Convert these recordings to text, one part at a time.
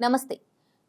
నమస్తే.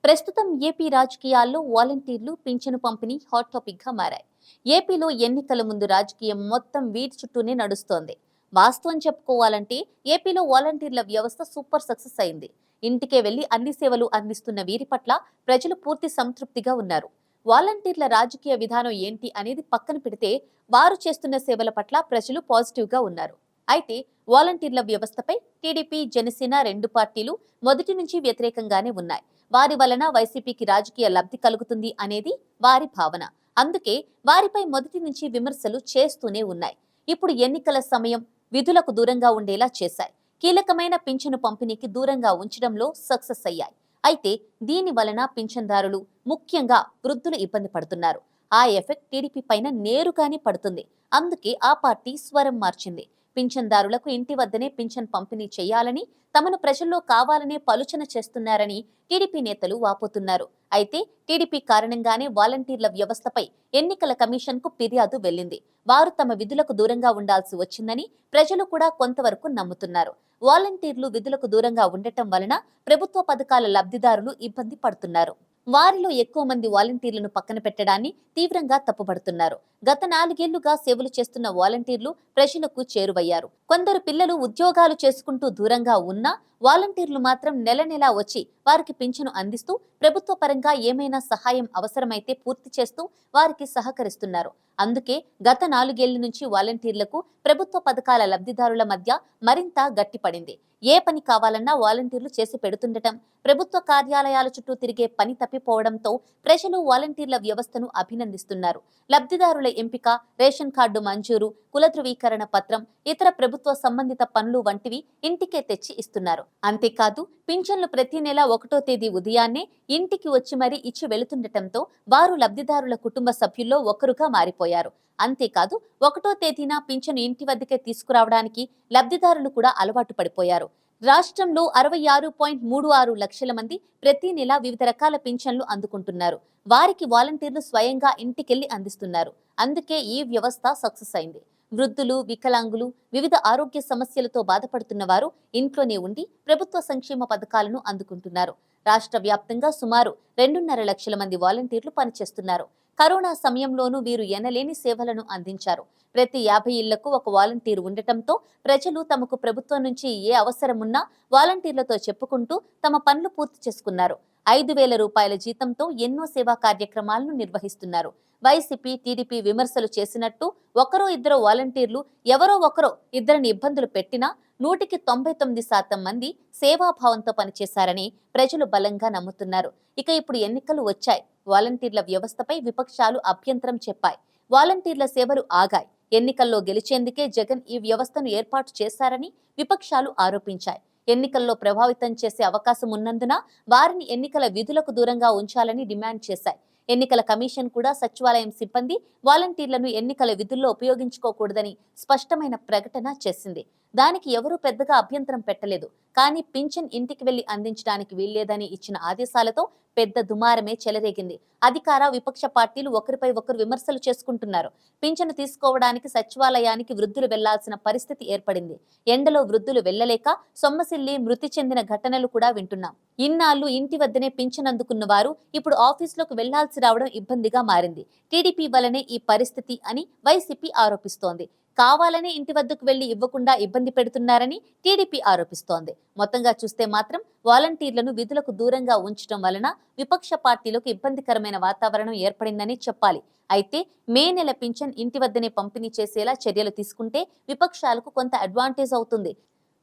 ప్రస్తుతం ఏపీ రాజకీయాల్లో వాలంటీర్లు పింఛను పంపిణీ హాట్ టాపిక్గా మారాయి. ఏపీలో ఎన్నికల ముందు రాజకీయం మొత్తం వీటి చుట్టూనే నడుస్తోంది. వాస్తవం చెప్పుకోవాలంటే ఏపీలో వాలంటీర్ల వ్యవస్థ సూపర్ సక్సెస్ అయింది. ఇంటికే వెళ్ళి అన్ని సేవలు అందిస్తున్న వీరి పట్ల ప్రజలు పూర్తి సంతృప్తిగా ఉన్నారు. వాలంటీర్ల రాజకీయ విధానం ఏంటి అనేది పక్కన పెడితే వారు చేస్తున్న సేవల పట్ల ప్రజలు పాజిటివ్గా ఉన్నారు. అయితే వాలంటీర్ల వ్యవస్థపై టీడీపీ జనసేన రెండు పార్టీలు మొదటి నుంచి వ్యతిరేకంగానే ఉన్నాయి. వారి వలన వైసీపీకి రాజకీయ లబ్ధి కలుగుతుంది అనేది వారి భావన. అందుకే వారిపై మొదటి నుంచి విమర్శలు చేస్తూనే ఉన్నాయి. ఇప్పుడు ఎన్నికల సమయం విధులకు దూరంగా ఉండేలా చేశాయి. కీలకమైన పింఛను పంపిణీకి దూరంగా ఉంచడంలో సక్సెస్ అయ్యాయి. అయితే దీని వలన పింఛన్దారులు ముఖ్యంగా వృద్ధులు ఇబ్బంది పడుతున్నారు. ఆ ఎఫెక్ట్ టీడీపీ పైన నేరుగానే పడుతుంది. అందుకే ఆ పార్టీ స్వరం మార్చింది. పింఛన్దారులకు ఇంటి వద్దనే పింఛన్ పంపిణీ చేయాలని తమను ప్రజల్లో కావాలనే పలుచన చేస్తున్నారని టీడీపీ నేతలు వాపోతున్నారు. అయితే టీడీపీ కారణంగానే వాలంటీర్ల వ్యవస్థపై ఎన్నికల కమిషన్కు ఫిర్యాదు వెళ్ళింది వారు తమ విధులకు దూరంగా ఉండాల్సి వచ్చిందని ప్రజలు కూడా కొంతవరకు నమ్ముతున్నారు. వాలంటీర్లు విధులకు దూరంగా ఉండటం వలన ప్రభుత్వ పథకాల లబ్ధిదారులు ఇబ్బంది పడుతున్నారు. వారిలో ఎక్కువ మంది వాలంటీర్లను పక్కన పెట్టడాన్ని తీవ్రంగా తప్పుపడుతున్నారు. గత నాలుగేళ్ళుగా సేవలు చేస్తున్న వాలంటీర్లు ప్రజలకు చేరువయ్యారు. కొందరు పిల్లలు ఉద్యోగాలు చేసుకుంటూ దూరంగా ఉన్నా వాలంటీర్లు మాత్రం నెల నెలా వచ్చి వారికి పింఛను అందిస్తూ ప్రభుత్వ పరంగా ఏమైనా సహాయం అవసరమైతే పూర్తి చేస్తూ వారికి సహకరిస్తున్నారు. అందుకే గత నాలుగేళ్ళ నుంచి వాలంటీర్లకు ప్రభుత్వ పథకాల లబ్ధిదారుల మధ్య మరింత గట్టిపడింది ఏ పని కావాలన్నా వాలంటీర్లు చేసి పెడుతుండటం ప్రభుత్వ కార్యాలయాల చుట్టూ తిరిగే పని తప్పిపోవడంతో ప్రజలు వాలంటీర్ల వ్యవస్థను అభినందిస్తున్నారు. లబ్ధిదారుల ఎంపిక రేషన్ కార్డు మంజూరు కుల ధృవీకరణ పత్రం ఇతర ప్రభుత్వ సంబంధిత పనులు వంటివి ఇంటికే తెచ్చి ఇస్తున్నారు. అంతేకాదు పింఛన్లు ప్రతి నెల ఒకటో తేదీ ఉదయాన్నే ఇంటికి వచ్చి మరీ ఇచ్చి వెళుతుండటంతో వారు లబ్ధిదారుల కుటుంబ సభ్యుల్లో ఒకరుగా మారిపోయారు. అంతేకాదు ఒకటో తేదీన పింఛను ఇంటి వద్దకే తీసుకురావడానికి లబ్ధిదారులు కూడా అలవాటు పడిపోయారు. రాష్ట్రంలో అరవై ఆరు పాయింట్ మూడు ఆరు లక్షల మంది ప్రతి నెల వివిధ రకాల పింఛన్లు అందుకుంటున్నారు. వారికి వాలంటీర్లు స్వయంగా ఇంటికెళ్ళి అందిస్తున్నారు. అందుకే ఈ వ్యవస్థ సక్సెస్ అయింది. వృద్ధులు వికలాంగులు వివిధ ఆరోగ్య సమస్యలతో బాధపడుతున్న వారు ఇంట్లోనే ఉండి ప్రభుత్వ సంక్షేమ పథకాలను అందుకుంటున్నారు. రాష్ట్ర వ్యాప్తంగా సుమారు రెండున్నర లక్షల మంది వాలంటీర్లు పనిచేస్తున్నారు. కరోనా సమయంలోనూ వీరు ఎనలేని సేవలను అందించారు. ప్రతి యాభై ఇళ్ళకు ఒక వాలంటీర్ ఉండటంతో ప్రజలు తమకు ప్రభుత్వం నుంచి ఏ అవసరమున్నా వాలంటీర్లతో చెప్పుకుంటూ తమ పనులు పూర్తి చేసుకున్నారు. ఐదు వేల రూపాయల జీతంతో ఎన్నో సేవా కార్యక్రమాలను నిర్వహిస్తున్నారు. వైసీపీ టీడీపీ విమర్శలు చేసినట్టు ఒకరో ఇద్దరు వాలంటీర్లు ఎవరో ఒకరో ఇద్దరిని ఇబ్బందులు పెట్టినా నూటికి తొంభై తొమ్మిది శాతం మంది సేవాభావంతో పనిచేశారని ప్రజలు బలంగా నమ్ముతున్నారు. ఇక ఇప్పుడు ఎన్నికలు వచ్చాయి. వాలంటీర్ల వ్యవస్థపై విపక్షాలు అభ్యంతరం చెప్పాయి. వాలంటీర్ల సేవలు ఆగాయి. ఎన్నికల్లో గెలిచేందుకే జగన్ ఈ వ్యవస్థను ఏర్పాటు చేశారని విపక్షాలు ఆరోపించాయి. ఎన్నికల్లో ప్రభావితం చేసే అవకాశం ఉన్నందున వారిని ఎన్నికల విధులకు దూరంగా ఉంచాలని డిమాండ్ చేశాయి. ఎన్నికల కమిషన్ కూడా సచివాలయం సిబ్బంది వాలంటీర్లను ఎన్నికల విధుల్లో ఉపయోగించుకోకూడదని స్పష్టమైన ప్రకటన చేసింది. దానికి ఎవరూ పెద్దగా అభ్యంతరం పెట్టలేదు. కానీ పింఛన్ ఇంటికి వెళ్ళి అందించడానికి వీల్లేదని ఇచ్చిన ఆదేశాలతో పెద్ద దుమారమే చెలరేగింది. అధికార విపక్ష పార్టీలు ఒకరిపై ఒకరు విమర్శలు చేసుకుంటున్నారు. పింఛను తీసుకోవడానికి సచివాలయానికి వృద్ధులు వెళ్ళాల్సిన పరిస్థితి ఏర్పడింది. ఎండలో వృద్ధులు వెళ్ళలేక సొమ్మసిల్లి మృతి చెందిన ఘటనలు కూడా వింటున్నాం. ఇన్నాళ్ళు ఇంటి వద్దనే పింఛన్ అందుకున్న వారు ఇప్పుడు ఆఫీసులోకి వెళ్ళాల్సి రావడం ఇబ్బందిగా మారింది. టీడీపీ వలనే ఈ పరిస్థితి అని వైసీపీ ఆరోపిస్తోంది. కావాలనే ఇంటి వద్దకు వెళ్ళి ఇవ్వకుండా ఇబ్బంది పెడుతున్నారని టీడీపీ ఆరోపిస్తోంది. మొత్తంగా చూస్తే మాత్రం వాలంటీర్లను విధులకు దూరంగా ఉంచడం వలన విపక్ష పార్టీలకు ఇబ్బందికరమైన వాతావరణం ఏర్పడిందని చెప్పాలి. అయితే మే నెల పింఛన్ ఇంటి వద్దనే పంపిణీ చేసేలా చర్యలు తీసుకుంటే విపక్షాలకు కొంత అడ్వాంటేజ్ అవుతుంది.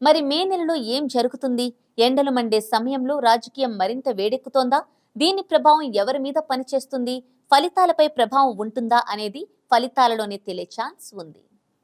మరి మే నెలలో ఏం జరుగుతుంది? ఎండలు మండే సమయంలో రాజకీయం మరింత వేడెక్కుతోందా? దీని ప్రభావం ఎవరి మీద పనిచేస్తుంది? ఫలితాలపై ప్రభావం ఉంటుందా అనేది ఫలితాలలోనే తెలియ ఛాన్స్ ఉంది.